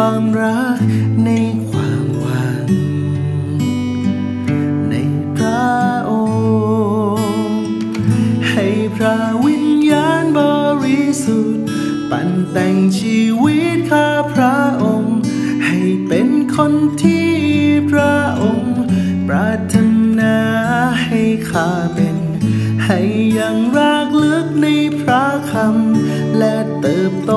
ความรักในความหวัง ในพระองค์ ให้พระวิญญาณบริสุทธิ์ ปั่นแต่งชีวิตข้าพระองค์ ให้เป็นคนที่พระองค์ ปรารถนาให้ข้าเป็น ให้ยังรักลึกในพระคำและเติบโต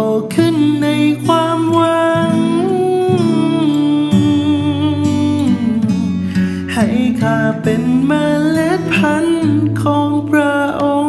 เป็นเมล็ดพันธุ์ของพระองค์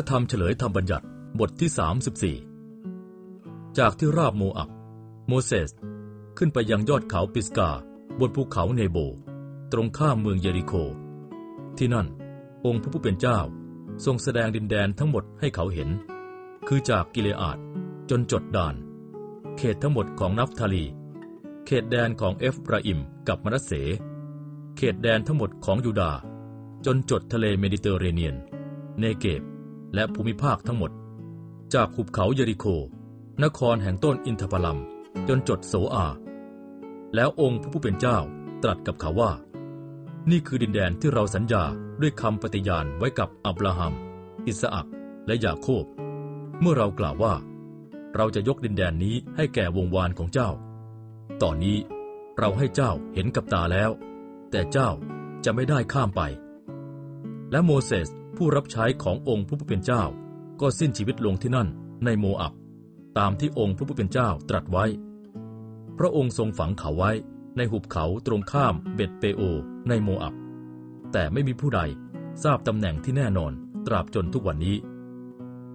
ระธรรมเฉลยธรรมบัญญัติบทที่ 34 จากที่ราบโมอับ โมเสส ขึ้นไปยังยอดเขาปิสกา บนภูเขาเนโบ ตรงข้ามเมืองเยริโค ที่นั่น องค์พระผู้เป็นเจ้า ทรงแสดงดินแดนทั้งหมดให้เขาเห็น คือจากกิเลอาดจนจดดาน เขตทั้งหมดของนัฟทาลี เขตแดนของเอฟราอิมกับมนัสเส เขตแดนทั้งหมดของยูดา จนจดทะเลเมดิเตอร์เรเนียน เนเกบ และภูมิภาคทั้งหมด จากหุบเขาเยริโค นครแห่งต้นอินทผลัม จนจดโสอา แล้วองค์พระผู้เป็นเจ้าตรัสกับเขาว่า นี่คือดินแดนที่เราสัญญาด้วยคำปฏิญาณไว้กับอับราฮัม อิสอักและยาโคบ เมื่อเรากล่าวว่า เราจะยกดินแดนนี้ให้แก่วงวานของเจ้า ตอนนี้เราให้เจ้าเห็นกับตาแล้ว แต่เจ้าจะไม่ได้ข้ามไป และโมเสส ผู้รับใช้ขององค์พระผู้เป็นเจ้า ก็สิ้นชีวิตลงที่นั่นในโมอับ ตามที่องค์พระผู้เป็นเจ้าตรัสไว้ พระองค์ทรงฝังเขาไว้ในหุบเขาตรงข้ามเบตเปโอในโมอับ แต่ไม่มีผู้ใดทราบตำแหน่งที่แน่นอนตราบจนทุกวันนี้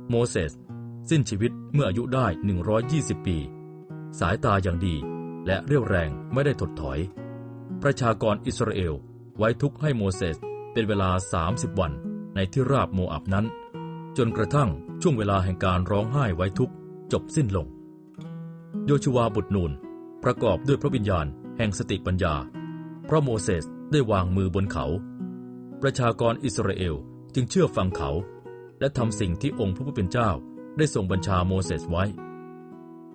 โมเสสสิ้นชีวิตเมื่ออายุได้ 120 ปี สายตาอย่างดีและเรี่ยวแรงไม่ได้ถดถอย ประชากรอิสราเอลไว้ทุกข์ให้โมเสสเป็นเวลา 30 วัน ในที่ราบโมอับนั้น จนกระทั่งช่วงเวลาแห่งการร้องไห้ไว้ทุกจบสิ้นลง โยชูวาบุตรนูนประกอบด้วยพระวิญญาณแห่งสติปัญญา เพราะโมเสสได้วางมือบนเขา ประชากรอิสราเอลจึงเชื่อฟังเขา และทำสิ่งที่องค์พระผู้เป็นเจ้าได้ทรงบัญชาโมเสสไว้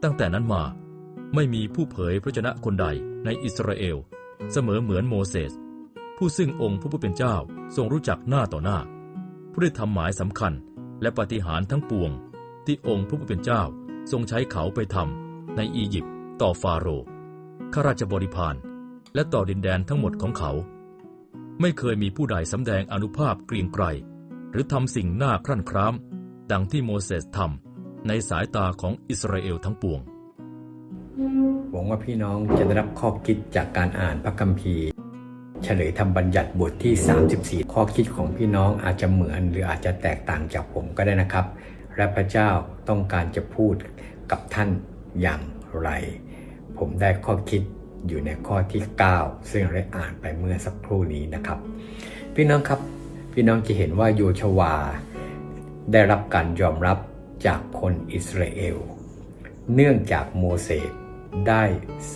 ตั้งแต่นั้นมาไม่มีผู้เผยพระชนะคนใดในอิสราเอล เสมอเหมือนโมเสสผู้ซึ่งองค์พระผู้เป็นเจ้าทรงรู้จักหน้าต่อหน้า ผู้ได้ทำหมายสำคัญ และปฏิหารทั้งปวง ที่องค์พระผู้เป็นเจ้าทรงใช้เขาไปทำในอียิปต์ต่อฟาโรห์ข้าราชบริพารและต่อดินแดนทั้งหมดของเขา ไม่เคยมีผู้ใดสำแดงอนุภาพเกรียงไกรหรือทำสิ่งน่าครั่นคร้าม ดังที่โมเสสทำในสายตาของอิสราเอลทั้งปวงหวังว่าพี่น้องจะได้รับข้อคิดจากการอ่านพระคัมภีร์ เฉลยธรรมบัญญัติบทที่ 34 ข้อคิดของพี่น้องอาจจะเหมือนหรืออาจจะแตกต่างจากผมก็ได้นะครับ และพระเจ้าต้องการจะพูดกับท่านอย่างไร ผมได้ข้อคิดอยู่ในข้อที่ 9 ซึ่งได้อ่านไปเมื่อสักครู่นี้นะครับ พี่น้องครับ พี่น้องจะเห็นว่าโยชวา ได้รับการยอมรับจากคนอิสราเอล เนื่องจากโมเสสได้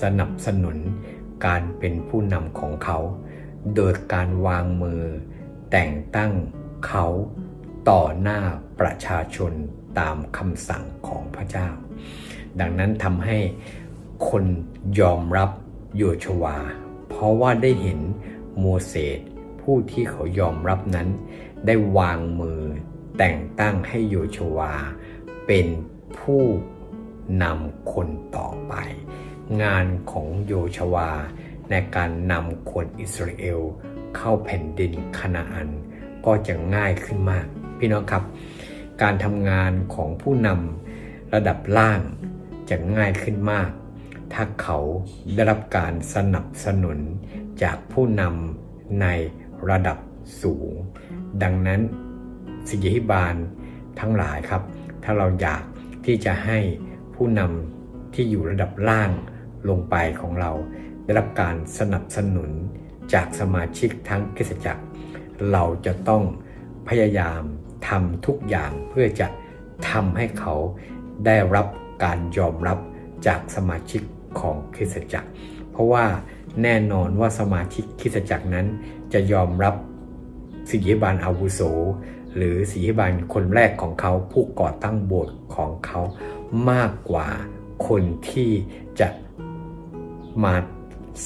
สนับสนุนการเป็นผู้นำของเขา โดยการวางมือ แต่งตั้งเขาต่อหน้าประชาชนตามคำสั่งของพระเจ้า ดังนั้นทำให้คนยอมรับโยชวา เพราะว่าได้เห็นโมเสสผู้ที่เขายอมรับนั้น ได้วางมือแต่งตั้งให้โยชวา เป็นผู้นำคนต่อไป งานของโยชวา ในการนำคนอิสราเอลเข้าแผ่นดินคานาอัน ก็จะง่ายขึ้นมาก พี่น้องครับ การทำงานของผู้นำระดับล่างจะง่ายขึ้นมาก ถ้าเขาได้รับการสนับสนุนจากผู้นำในระดับสูง ดังนั้นสิทธิบาลทั้งหลายครับ ถ้าเราอยากที่จะให้ผู้นำที่อยู่ระดับล่างลงไปของเรา ได้รับการสนับสนุนจากสมาชิกทั้งคริสตจักร เราจะต้องพยายามทำทุกอย่างเพื่อจะทำให้เขาได้รับการยอมรับจากสมาชิกของคริสตจักร เพราะว่าแน่นอนว่าสมาชิกคริสตจักรนั้น จะยอมรับสิทธิบาลอาวุโส หรือสิทธิบาลคนแรกของเขาผู้ก่อตั้งโบสถ์ของเขามากกว่าคนที่จะมา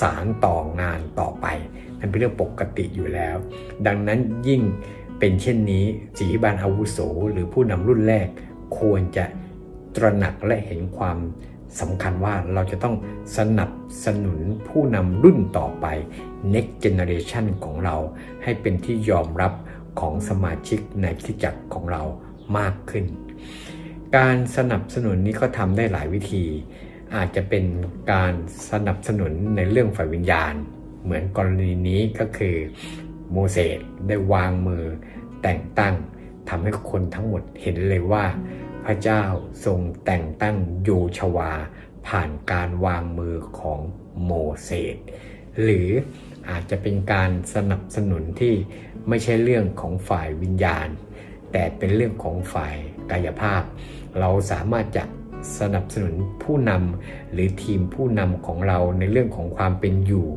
สารต่องานต่อไป มันเป็นเรื่องปกติอยู่แล้ว ดังนั้นยิ่งเป็นเช่นนี้สิทธิบาลอาวุโสหรือผู้นำรุ่นแรก ควรจะตระหนักและเห็นความสำคัญว่าเราจะต้องสนับสนุนผู้นำรุ่นต่อไป next generation ของเรา ให้เป็นที่ยอมรับของสมาชิกในคริจักรของเรามากขึ้น การสนับสนุนนี้ก็ทำได้หลายวิธี อาจจะเป็นการสนับสนุนในเรื่องฝ่ายวิญญาณ เหมือนกรณีนี้ก็คือโมเสสได้วางมือแต่งตั้งทำให้คนทั้งหมดเห็นเลยว่า พระเจ้าทรงแต่งตั้งโยชวา ผ่านการวางมือของโมเสสหรืออาจจะเป็นการสนับสนุนที่ไม่ใช่เรื่องของฝ่ายวิญญาณ แต่เป็นเรื่องของฝ่ายกายภาพ เราสามารถจะ สนับสนุนผู้นำหรือทีมผู้นำของเราในเรื่องของความเป็นอยู่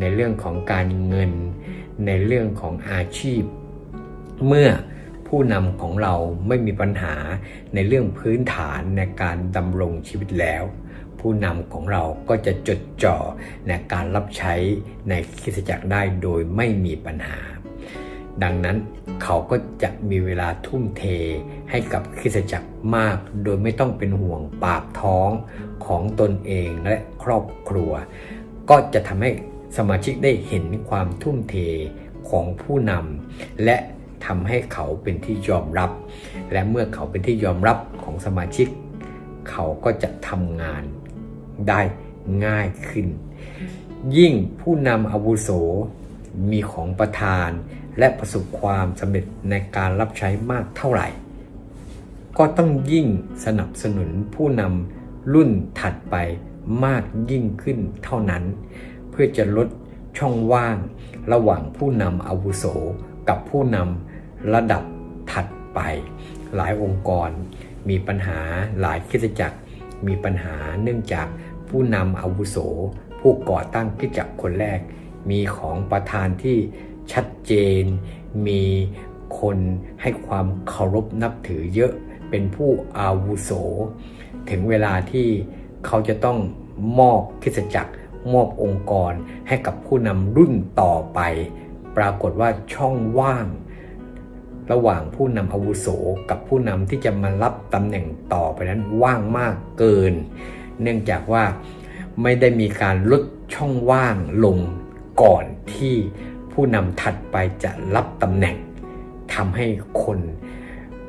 ในเรื่องของการเงิน ในเรื่องของอาชีพ เมื่อผู้นำของเราไม่มีปัญหาในเรื่องพื้นฐานในการดำรงชีวิตแล้ว ผู้นำของเราก็จะจดจ่อในการรับใช้ในคิสจักรได้โดยไม่มีปัญหา ดังนั้นเขาก็จะมีเวลาทุ่มเทให้กับคริสตจักรมาก โดยไม่ต้องเป็นห่วงปากท้องของตนเองและครอบครัว ก็จะทำให้สมาชิกได้เห็นความทุ่มเทของผู้นำและทำให้เขาเป็นที่ยอมรับ และเมื่อเขาเป็นที่ยอมรับของสมาชิก เขาก็จะทำงานได้ง่ายขึ้น ยิ่งผู้นำอาวุโสมีของประทาน และประสบความสำเร็จในการรับใช้มากเท่าไหร่ ก็ต้องยิ่งสนับสนุนผู้นำรุ่นถัดไปมากยิ่งขึ้นเท่านั้น เพื่อจะลดช่องว่างระหว่างผู้นำอาวุโส กับผู้นำระดับถัดไป หลายองค์กร มีปัญหาหลายคริสตจักร มีปัญหาเนื่องจากผู้นำอาวุโส ผู้ก่อตั้งคริสตจักรคนแรก มีของประธานที่ ชัดเจน มีคนให้ความเคารพนับถือเยอะเป็นผู้อาวุโส ถึงเวลาที่เขาจะต้องมอบคิสจักร มอบองค์กรให้กับผู้นำรุ่นต่อไป ปรากฏว่าช่องว่าง ระหว่างผู้นำอาวุโสกับผู้นำที่จะมารับตำแหน่งต่อไปนั้นว่างมากเกิน เนื่องจากว่าไม่ได้มีการลดช่องว่างลงก่อนที่ ผู้นำถัดไปจะรับตำแหน่งทำให้คน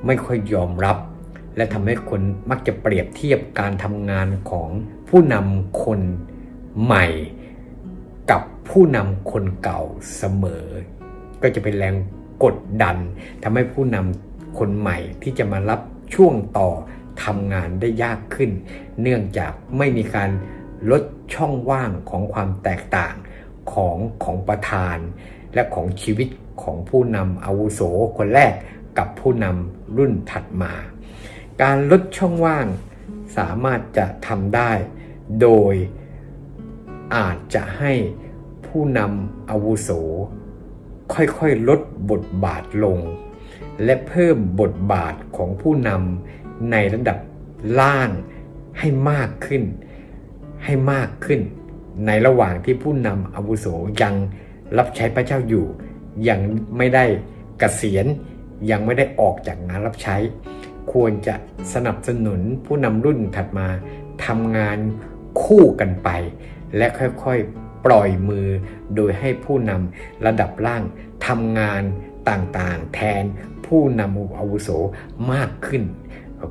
ไม่ค่อยยอมรับ และทำให้คนมักจะเปรียบเทียบการทำงานของผู้นำคนใหม่ กับผู้นำคนเก่าเสมอ ก็จะเป็นแรงกดดันทำให้ผู้นำคนใหม่ที่จะมารับช่วงต่อทำงานได้ยากขึ้น เนื่องจากไม่มีการลดช่องว่างของความแตกต่าง ของของประธาน และของชีวิตของผู้นำอาวุโสคนแรกกับผู้นำรุ่นถัดมา การลดช่องว่างสามารถจะทำได้ โดยอาจจะให้ผู้นำอาวุโส ค่อยๆลดบทบาทลง และเพิ่มบทบาทของผู้นำในระดับล่างให้มากขึ้น ให้มากขึ้น ในระหว่างที่ผู้นำอาวุโสยังรับใช้พระเจ้าอยู่ ยังไม่ได้เกษียณยังไม่ได้ออกจากงานรับใช้ ควรจะสนับสนุนผู้นำรุ่นถัดมาทำงานคู่กันไป และค่อยๆปล่อยมือ โดยให้ผู้นำระดับล่างทำงานต่างๆ แทนผู้นำอาวุโสมากขึ้น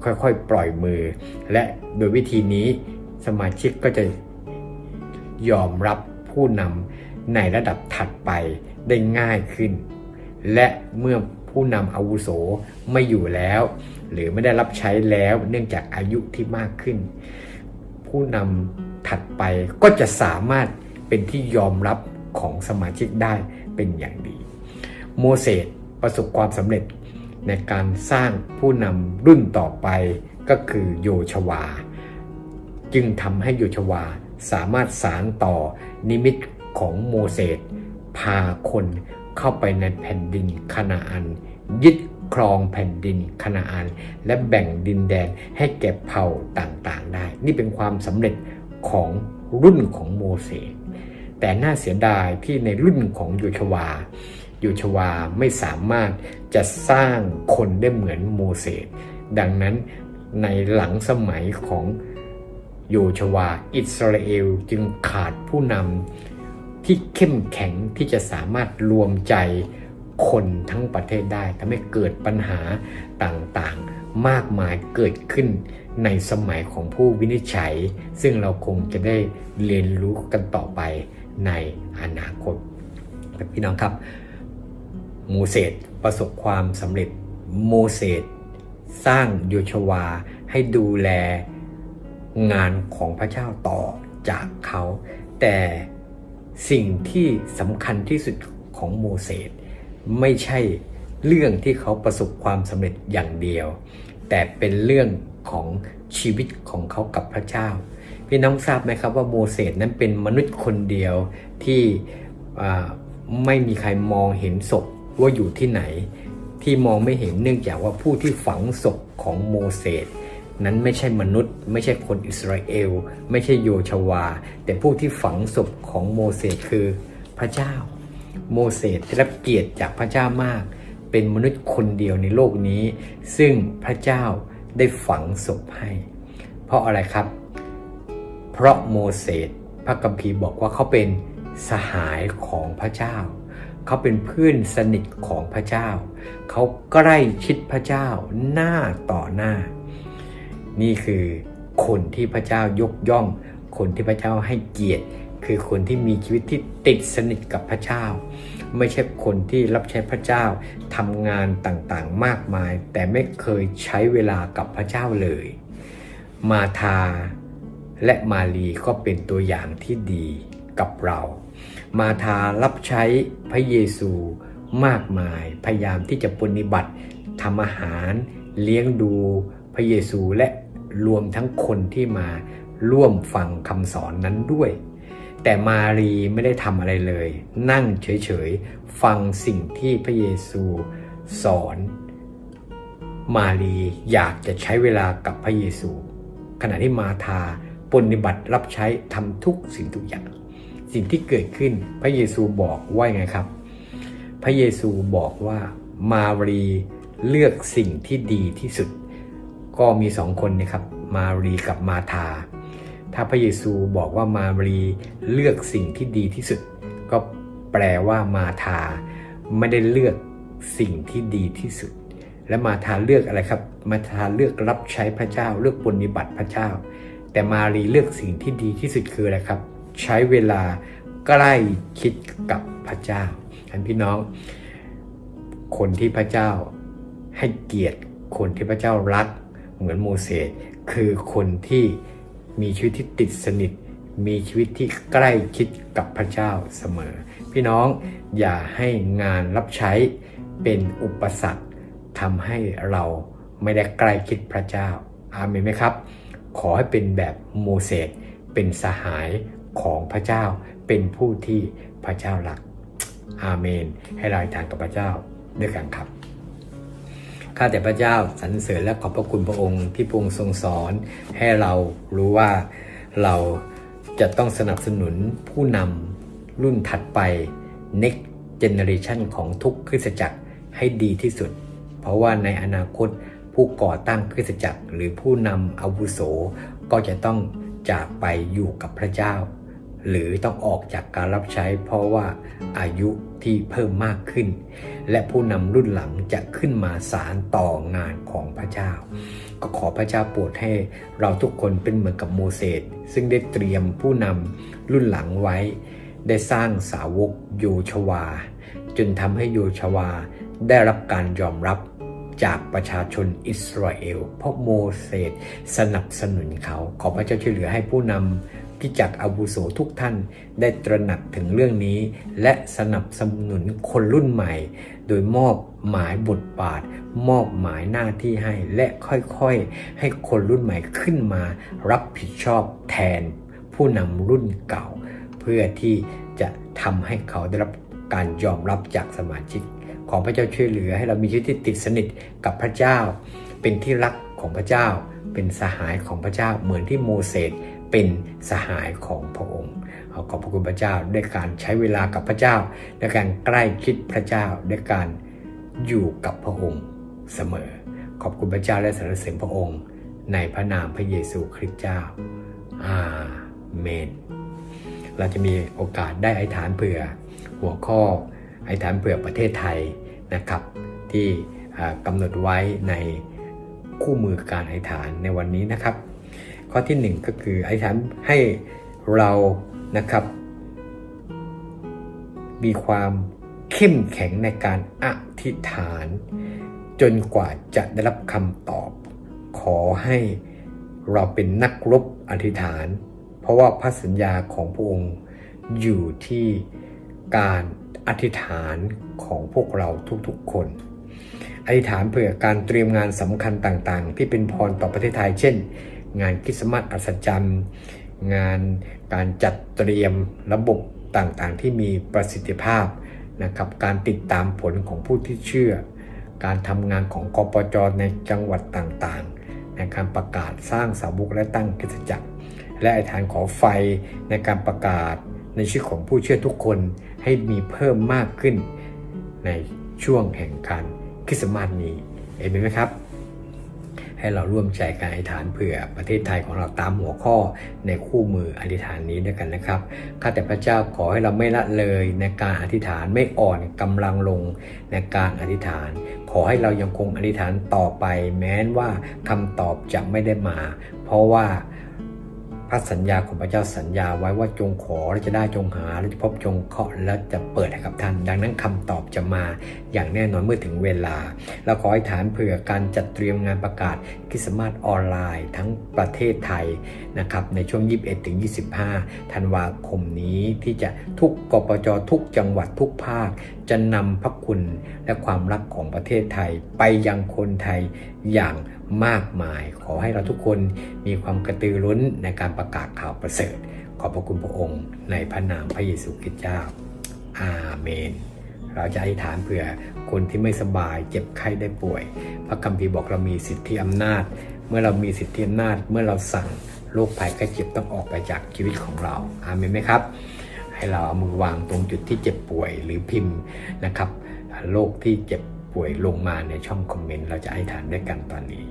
ค่อยๆ ปล่อยมือ และโดยวิธีนี้สมาชิกก็จะ ยอมรับผู้นำในระดับถัดไปได้ง่ายขึ้น และเมื่อผู้นำอาวุโสไม่อยู่แล้ว หรือไม่ได้รับใช้แล้วเนื่องจากอายุที่มากขึ้น ผู้นำถัดไปก็จะสามารถเป็นที่ยอมรับของสมาชิกได้เป็นอย่างดี โมเสสประสบความสำเร็จในการสร้างผู้นำรุ่นต่อไปก็คือโยชวา จึงทำให้โยชวา สามารถสารต่อนิมิตของโมเสสพาคนเข้าไปในแผ่นดินคานาอัน ยึดครองแผ่นดินคานาอัน และแบ่งดินแดนให้แก่เผ่าต่างๆได้ นี่เป็นความสำเร็จของรุ่นของโมเสสแต่น่าเสียดายที่ในรุ่นของโยชวาโยชวาไม่สามารถจะสร้างคนได้เหมือนโมเสสดังนั้นในหลังสมัยของ โยชวา อิสราเอลจึงขาดผู้นำที่เข้มแข็งที่จะสามารถรวมใจคนทั้งประเทศได้ทำให้เกิดปัญหาต่างๆ มากมายเกิดขึ้นในสมัยของผู้วินิจฉัย ซึ่งเราคงจะได้เรียนรู้กันต่อไปในอนาคตพี่น้องครับโมเสสประสบความสำเร็จโมเสสสร้างโยชวาให้ดูแล งานของพระเจ้าต่อจากเขา แต่สิ่งที่สำคัญที่สุดของโมเสสไม่ใช่เรื่องที่เขาประสบความสำเร็จอย่างเดียว แต่เป็นเรื่องของชีวิตของเขากับพระเจ้า พี่น้องทราบไหมครับว่าโมเสสนั้นเป็นมนุษย์คนเดียวที่ไม่มีใครมองเห็นศพว่าอยู่ที่ไหน ที่มองไม่เห็นเนื่องจากว่าผู้ที่ฝังศพของโมเสส นั้นไม่ใช่มนุษย์ ไม่ใช่คนอิสราเอล ไม่ใช่โยชวา แต่ผู้ที่ฝังศพของโมเสสคือพระเจ้า โมเสสได้รับเกียรติจากพระเจ้ามาก เป็นมนุษย์คนเดียวในโลกนี้ ซึ่งพระเจ้าได้ฝังศพให้ เพราะอะไรครับ เพราะโมเสสพระกัมภีร์บอกว่าเขาเป็นสหายของพระเจ้าเเขาเป็นเพื่อนสนิทของพระเจ้า เขาใกล้ชิดพระเจ้าหน้าต่อหน้า นี่คือคนที่พระเจ้ายกย่อง คนที่พระเจ้าให้เกียรติ คือคนที่มีชีวิตที่ติดสนิทกับพระเจ้า ไม่ใช่คนที่รับใช้พระเจ้าทำงานต่างๆมากมาย แต่ไม่เคยใช้เวลากับพระเจ้าเลย มาทาและมารีก็เป็นตัวอย่างที่ดีกับเรา มาทารับใช้พระเยซูมากมาย พยายามที่จะปฏิบัติทำอาหารเลี้ยงดูพระเยซูและ รวมทั้งคนที่มาร่วมฟังคำสอนนั้นด้วย แต่มารีไม่ได้ทำอะไรเลย นั่งเฉยๆ ฟังสิ่งที่พระเยซูสอน มารีอยากจะใช้เวลากับพระเยซู ขณะที่มาธาปฏิบัติรับใช้ทำทุกสิ่งทุกอย่าง สิ่งที่เกิดขึ้นพระเยซูบอกว่าไงครับ พระเยซูบอกว่ามารีเลือกสิ่งที่ดีที่สุด ก็มีสองคนนะครับมารีกับมาธาถ้าพระเยซูบอกว่ามารีเลือกสิ่งที่ดีที่สุด ก็แปลว่ามาธาไม่ได้เลือกสิ่งที่ดีที่สุด และมาธาเลือกอะไรครับ มาธาเลือกรับใช้พระเจ้า เลือกปฏิบัติพระเจ้า แต่มารีเลือกสิ่งที่ดีที่สุดคืออะไรครับ ใช้เวลาใกล้คิดกับพระเจ้าท่านพี่น้อง คนที่พระเจ้าให้เกียรติคนที่พระเจ้ารัก เหมือนโมเสสคือคนที่มีชีวิตที่ติดสนิท มีชีวิตที่ใกล้คิดกับพระเจ้าเสมอ พี่น้องอย่าให้งานรับใช้เป็นอุปสรรคทำให้เราไม่ได้ใกล้คิดพระเจ้า อาเมนไหมครับ ขอให้เป็นแบบโมเสสเป็นสหายของพระเจ้า เป็นผู้ที่พระเจ้ารัก อาเมน ให้ราอธิษฐานกับพระเจ้าด้วยกันครับ ข้าแต่พระเจ้าสรรเสริญและขอบพระคุณพระองค์ที่พระองค์ทรงสอนให้เรารู้ว่าเราจะต้องสนับสนุนผู้นำรุ่นถัดไป next generation ของทุกคริสตจักรให้ดีที่สุด เพราะว่าในอนาคตผู้ก่อตั้งคริสตจักร หรือผู้นำอาวุโส ก็จะต้องจากไปอยู่กับพระเจ้า หรือต้องออกจากการรับใช้เพราะว่าอายุที่เพิ่มมากขึ้น และผู้นำรุ่นหลังจะขึ้นมาสารต่องานของพระเจ้า ก็ขอพระเจ้าโปรดให้เราทุกคนเป็นเหมือนกับโมเสสซึ่งได้เตรียมผู้นำรุ่นหลังไว้ ได้สร้างสาวกโยชวา จนทำให้โยชวาได้รับการยอมรับจากประชาชนอิสราเอล เพราะโมเสสสนับสนุนเขา ขอพระเจ้าช่วยเหลือให้ผู้นำ ที่จากอาวุโสทุกท่านได้ตระหนักถึงเรื่องนี้ และสนับสนุนคนรุ่นใหม่ โดยมอบหมายบทบาท มอบหมายหน้าที่ให้และค่อยๆ ให้คนรุ่นใหม่ขึ้นมารับผิดชอบแทนผู้นำรุ่นเก่า เพื่อที่จะทำให้เขาได้รับการยอมรับจากสมาชิก ของพระเจ้าช่วยเหลือให้เรามีชีวิตที่ติดสนิทกับพระเจ้า เป็นที่รักของพระเจ้า เป็นสหายของพระเจ้าเหมือนที่โมเสส เป็นสหายของพระองค์เอาขอบพระคุณพระเจ้าด้วยการใช้เวลากับพระเจ้าด้วยการใกล้คิดพระเจ้าด้วยการอยู่กับพระองค์เสมอ ขอบคุณพระเจ้าและสรรเสริญพระองค์ ในพระนามพระเยซูคริสต์เจ้า อาเมน เราจะมีโอกาสได้อธิษฐานเผื่อหัวข้ออธิษฐานเผื่อประเทศไทยนะครับ ที่กำหนดไว้ในคู่มือการอธิษฐานในวันนี้นะครับ ข้อที่หนึ่งก็คืออธิษฐานให้เรานะครับ มีความเข้มแข็งในการอธิษฐาน จนกว่าจะได้รับคำตอบ ขอให้เราเป็นนักรบอธิษฐาน เพราะว่าพระสัญญาของพระองค์อยู่ที่การอธิษฐานของพวกเราทุกๆคนอธิษฐานเผื่อการเตรียมงานสำคัญต่างๆ ที่เป็นพรต่อประเทศไทย เช่น งานคริสต์มาสอัศจรรย์งานการจัดเตรียมระบบต่างๆ ที่มีประสิทธิภาพนะครับการติดตามผลของผู้ที่เชื่อ การทำงานของกปจในจังหวัดต่างๆ ในการประกาศสร้างสาวกและตั้งคริสตจักร และอธิษฐานขอไฟในการประกาศในชีวิตของผู้เชื่อทุกคนให้มีเพิ่มมากขึ้นในช่วงแห่งการคริสต์มาสนี้เห็นไหมครับ ให้เราร่วมใจการอธิษฐานเผื่อประเทศไทยของเราตามหัวข้อในคู่มืออธิษฐานนี้ด้วยกันนะครับข้าแต่พระเจ้าขอให้เราไม่ละเลยในการอธิษฐานไม่อ่อนกำลังลงในการอธิษฐาน ขอให้เรายังคงอธิษฐานต่อไป แม้นว่าคำตอบจะไม่ได้มา เพราะว่า พระสัญญาของพระเจ้าสัญญาไว้ว่าจงขอแล้วจะได้จงหาแล้วจะพบจงเคาะแล้วจะเปิดให้กับท่าน ดังนั้นคำตอบจะมาอย่างแน่นอนเมื่อถึงเวลา เราขอให้ฐานเผื่อการจัดเตรียมงานประกาศคริสต์มาสออนไลน์ทั้งประเทศไทยนะครับในช่วง 21ถึง25 ธันวาคมนี้ที่จะทุกกปจทุกจังหวัดทุกภาค จะนำพระคุณและความรักของประเทศไทย ไปยังคนไทยอย่างมากมาย ขอให้เราทุกคนมีความกระตือร้นในการประกาศข่าวประเสริฐ ขอบพระคุณพระองค์ ในพระนามพระเยซูคริสต์เจ้า อาเมน เราจะอธิษฐานเผื่อคนที่ไม่สบายเจ็บไข้ได้ป่วย พระคัมภีร์บอกเรามีสิทธิอำนาจ เมื่อเรามีสิทธิอำนาจเมื่อเราสั่งโรคภัยไข้เจ็บต้องออกไปจากชีวิตของเรา อาเมนไหมครับ ให้เราเอามือวางตรงจุดที่เจ็บป่วยหรือพิมพ์นะครับโรคที่เจ็บป่วยลงมาในช่องคอมเมนต์เราจะอธิฐานด้วยกันตอนนี้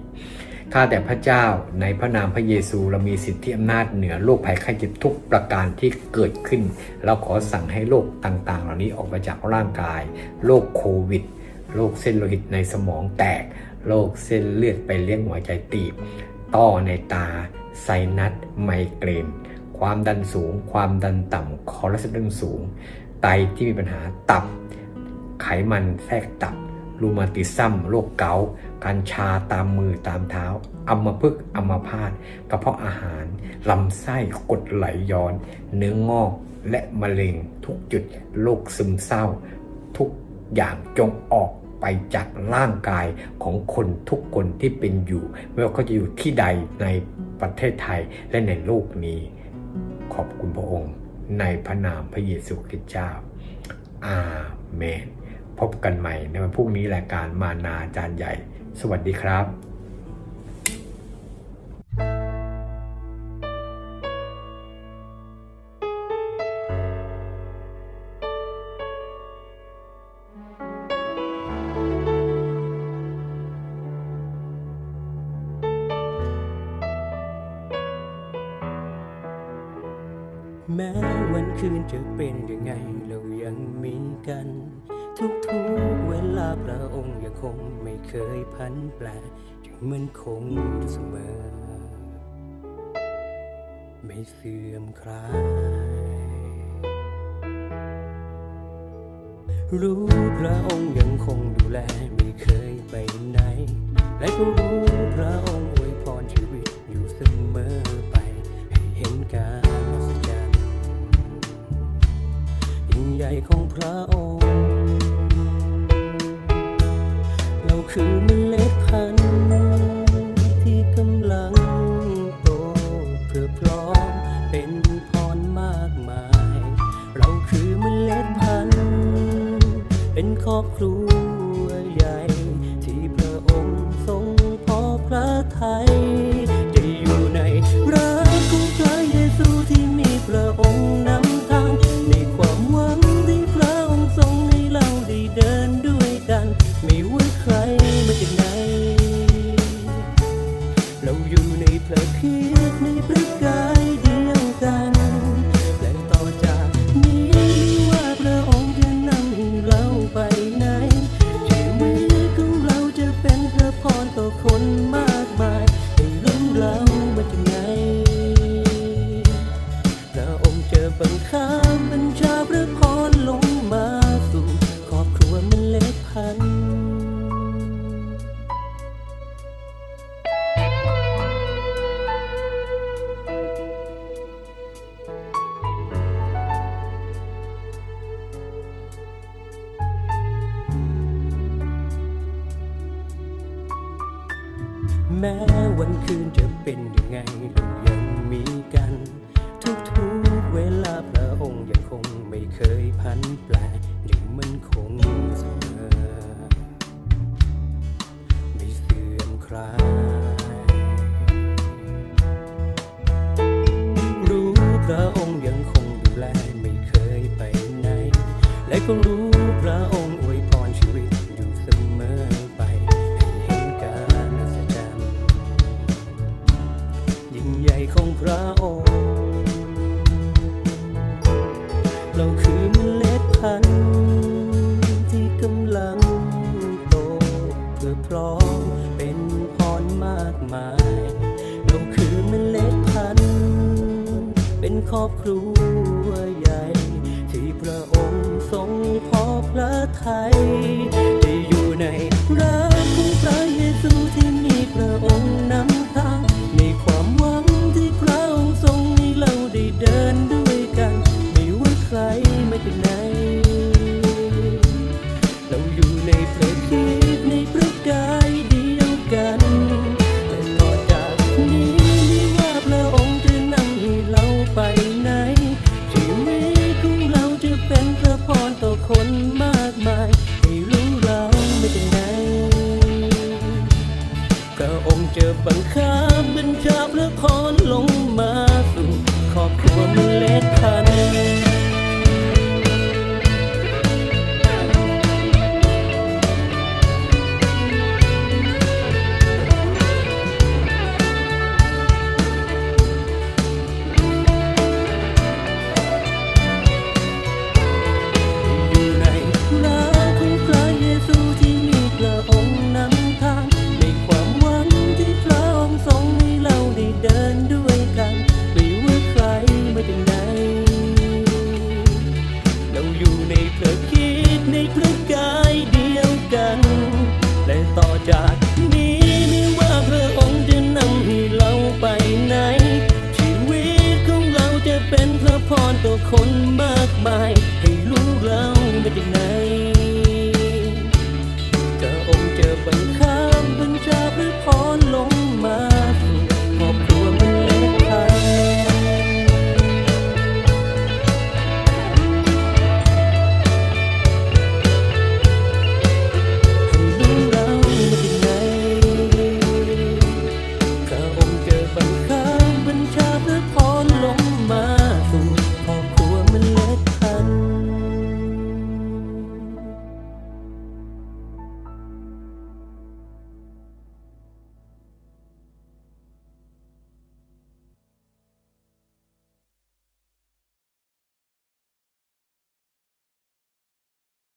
ข้าแต่พระเจ้าในพระนามพระเยซูเรามีสิทธิอำนาจเหนือโรคภัยไข้เจ็บทุกประการที่เกิดขึ้น เราขอสั่งให้โรคต่างๆ เหล่านี้ออกมาจากร่างกายโรคโควิดโรคเส้นโลหิตในสมองแตกโรคเส้นเลือดไปเลี้ยงหัวใจตีบ ต้อในตา ไซนัสไมเกรน ความดันสูง ความดันต่ำคอเลสเตอรอลสูง ไตที่มีปัญหาตับ ไขมันแทรกตับรูมาติซัมโรคเกาต์การชาตามมือตามเท้าอัมพฤกษ์อัมพาตกระเพาะอาหาร ลำไส้กดไหลย้อน เนื้องอกและมะเร็งทุกจุดโรคซึมเศร้า ทุกอย่างจงออกไปจากร่างกายของคนทุกคนที่เป็นอยู่ ไม่ว่าเขาจะอยู่ที่ใดในประเทศไทยและในโลกนี้ ขอบคุณพระองค์ ในพระนามพระเยซูคริสต์เจ้า อาเมน พบกันใหม่ในวันพรุ่งนี้รายการมานาจารย์ใหญ่ สวัสดีครับ ม้วันคืนจะเป็นยังไงเรายังมีกัน ทุกทุกๆเวลาพระองค์ยังคงไม่เคยพันแปรยังมันคงอยู่เสมอ ไม่เสื่อมคลายรู้พระองค์ยังคงดูแลไม่เคยไปไหน และก็รู้พระองค์อวยพรชีวิตอยู่เสมอไป ให้เห็นการ ใหญ่ของพระองค์ ของพระองค์เราคือเมล็ดพันธุ์ที่กำลังโตเพื่อพร้อมเป็นพรมากมายเราคือเมล็ดพันธุ์เป็นครอบครัวใหญ่ ที่พระองค์ทรงพอพระทัยที่อยู่ในรักของพระเยซูที่มีพระองค์ คนมากมาย